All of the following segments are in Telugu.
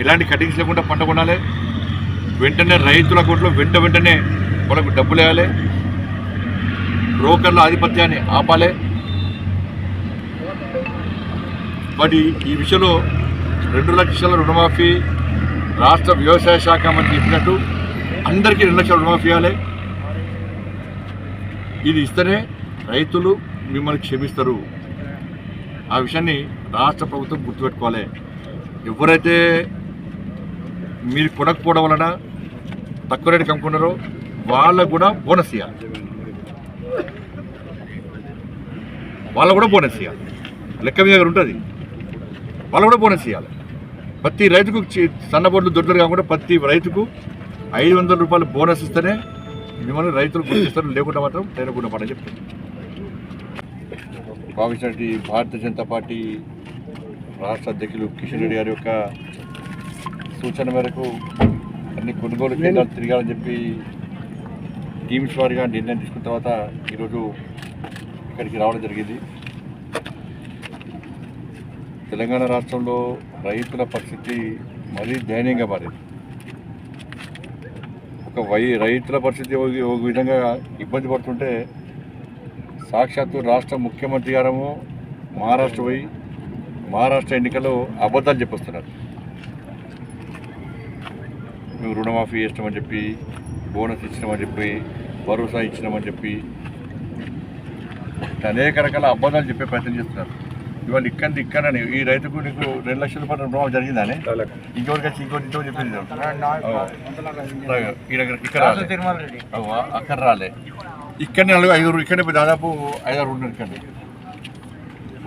ఎలాంటి కటింగ్స్ లేకుండా పంట కొనాలి. వెంటనే రైతుల కోట్లో వెంట వెంటనే వాళ్ళకు డబ్బులు వేయాలి. బ్రోకర్ల ఆధిపత్యాన్ని ఆపాలి. మరి ఈ విషయంలో రెండు లక్షల రుణమాఫీ రాష్ట్ర వ్యవసాయ శాఖ మంత్రి చెప్పినట్టు అందరికీ రెండు లక్షల రుణమాఫీ ఇవ్వాలి ఇది ఇస్తేనే రైతులు మిమ్మల్ని క్షమిస్తారు. ఆ విషయాన్ని రాష్ట్ర ప్రభుత్వం గుర్తుపెట్టుకోవాలి. ఎవరైతే మీరు కొనకపోవడం వలన తక్కువ రేటు కమ్ముకున్నారో వాళ్ళకు కూడా బోనస్ ఇవ్వాలి వాళ్ళకు కూడా బోనస్ ఇవ్వాలి లెక్క మీద ఉంటుంది. వాళ్ళు కూడా బోనస్ ఇవ్వాలి ప్రతి రైతుకు చి- దొడ్లు కాకుండా ప్రతి రైతుకు ఐదు వందల రూపాయలు బోనస్ ఇస్తేనే మిమ్మల్ని రైతులు గుర్తిస్తారు. లేకుండా మాత్రం లేకుండా మాట చెప్తాను భావించినటువంటి భారతీయ జనతా పార్టీ రాష్ట్ర అధ్యక్షులు కిషన్ రెడ్డి గారి యొక్క సూచన మేరకు అన్ని కొనుగోలు కేంద్రాలు తిరగాలని చెప్పి టీమ్స్ వారిగా నిర్ణయం తీసుకున్న తర్వాత ఈరోజు ఇక్కడికి రావడం జరిగింది. తెలంగాణ రాష్ట్రంలో రైతుల పరిస్థితి మరీ దయనీయంగా మారింది. ఒక వై రైతుల పరిస్థితి ఒక- విధంగా ఇబ్బంది పడుతుంటే సాక్షాత్తు రాష్ట్ర ముఖ్యమంత్రి గారము మహారాష్ట్ర పోయి మహారాష్ట్ర ఎన్నికల్లో అబద్ధాలు చెప్పొస్తున్నారు. మేము రుణమాఫీ చేస్తామని చెప్పి బోనస్ ఇచ్చినామని చెప్పి భరోసా ఇచ్చినామని చెప్పి అనేక రకాల అబద్ధాలు చెప్పే ప్రయత్నం చేస్తున్నారు. ఇవాళ ఇక్కడ ఇక్కడ ఈ రైతుకు నీకు రెండు లక్షల రూపాయల రుణమాఫీ జరిగిందని. ఇంకోటి వచ్చి ఇంకోటి ఇంకో చెప్పింది ఇక్కడ అక్కడ రాలే. ఇక్కడ నలుగురు ఐదుగురు ఇక్కడ దాదాపు ఐదారు ఉన్నారు ఇక్కడ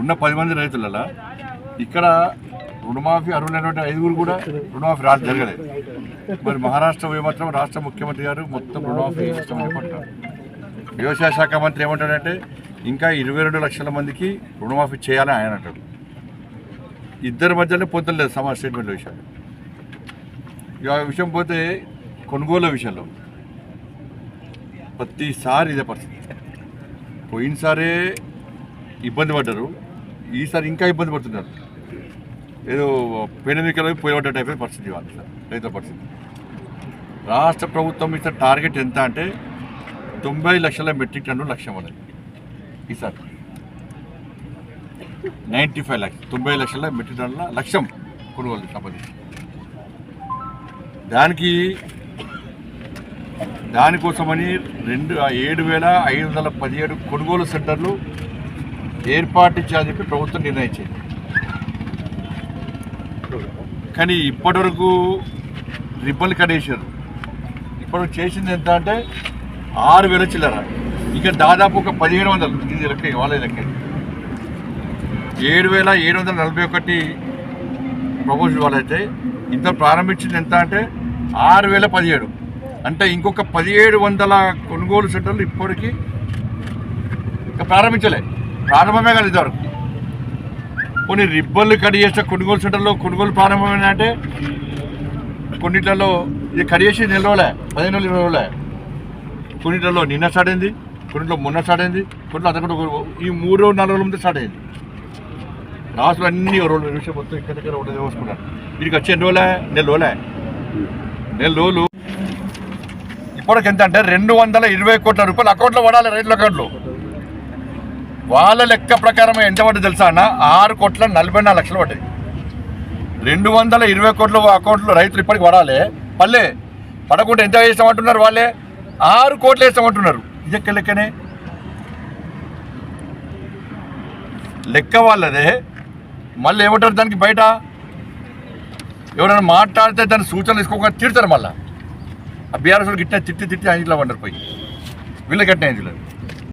ఉన్న పది మంది రైతులలో. ఇక్కడ రుణమాఫీ అర్హులైనటువంటి ఐదుగురు కూడా రుణమాఫీ రాదు జరగలేదు. మరి మహారాష్ట్ర పోయి మాత్రం రాష్ట్ర ముఖ్యమంత్రి గారు మొత్తం రుణమాఫీ చెప్పంటారు. వ్యవసాయ శాఖ మంత్రి ఏమంటాడంటే ఇంకా ఇరవై రెండు లక్షల మందికి రుణమాఫీ చేయాలని ఆయన అంటాడు ఇద్దరి మధ్యలో పొందలేదు సమాజ స్టేట్మెంట్ విషయాలు. ఇక ఆ విషయం పోతే కొనుగోలు విషయంలో ప్రతిసారి ఇదే పరిస్థితి. పోయినసారే ఇబ్బంది పడ్డారు. ఈసారి ఇంకా ఇబ్బంది పడుతున్నారు. ఏదో పెనమికలో పోయేట టైప్ పరిస్థితి ఇవాళ సార్ రైతుల పరిస్థితి. రాష్ట్ర ప్రభుత్వం ఇచ్చిన టార్గెట్ ఎంత అంటే తొంభై లక్షల మెట్రిక్ టన్ను లక్ష్యం అనేది. ఈసారి. నైంటీ ఫైవ్ ల్యాక్స్ తొంభై లక్షల మెట్రిక్ టన్నుల లక్ష్యం కొనుగోలు సంబంధించి. దానికి దానికోసమని రెండు ఏడు వేల ఐదు వందల పదిహేడు కొనుగోలు సెంటర్లు ఏర్పాటు చేయాలని చెప్పి ప్రభుత్వం నిర్ణయించింది. కానీ ఇప్పటివరకు రిబ్బన్లు కడేశారు ఇప్పటివరకు చేసింది ఎంత అంటే ఆరు వేల చిల్లర. ఇక దాదాపు ఒక పదిహేడు వందలు ఇది లెక్క ఇవాళ లెక్క. ఏడు వేల ఏడు వందల నలభై ఒకటి ప్రపోజల్ వాళ్ళైతే ఇంత ప్రారంభించింది ఎంత అంటే ఆరు వేల పదిహేడు. అంటే ఇంకొక పదిహేడు వందల కొనుగోలు సెంటర్లు ఇప్పటికీ ఇంకా ప్రారంభించలే. ప్రారంభమే కాదు ఇదివరకు. కొన్ని రిబ్బన్లు కట్ చేస్తే కొనుగోలు సెంటర్లో కొనుగోలు ప్రారంభమైనంటే కొన్నిట్లలో ఇది కట్ చేసి నెల రోజులే పదిహేను రోజులు ఇరవై రోజులే కొన్నిట్లలో నిన్న స్టార్ట్ అయింది. కొన్నిట్లో మొన్న స్టార్ట్ అయింది కొన్నిట్లో అంతకంటే ఈ మూడు రోజులు నాలుగు రోజుల ముందు స్టార్ట్ అయింది. లాస్ట్లో అన్ని రోజులు విషయం మొత్తం ఇక్కడ దగ్గర ఒకటి చూసుకున్నాను వీడికి వచ్చే ఎన్ని రోజులే? నెల రోజులే. నెల రోజులు. ఇప్పటికి ఎంత అంటే రెండు వందల ఇరవై కోట్ల రూపాయలు అకౌంట్లో పడాలి రైతుల అకౌంట్లో వాళ్ళ లెక్క ప్రకారం ఎంత పడ్డది తెలుసా అన్న? ఆరు కోట్ల నలభై నాలుగు లక్షలు పడ్డాయి. రెండు వందల ఇరవై కోట్ల అకౌంట్లో రైతులు ఇప్పటికి పడాలి. పల్లె పడకుండా ఎంత వేస్తామంటున్నారు వాళ్ళే? ఆరు కోట్లు వేస్తామంటున్నారు. ఇది ఎక్క లెక్కనే లెక్క వాళ్ళదే. మళ్ళీ ఏమంటారు దానికి బయట? ఎవరైనా మాట్లాడితే దాని సూచనలు తీసుకోకుండా తిడతారు మళ్ళీ. ఆ బీఆర్ఎస్ గిట్ట తిట్టి తిట్టి ఐదులో పడ్డారు పోయి. వీళ్ళకి గట్టిన ఆయన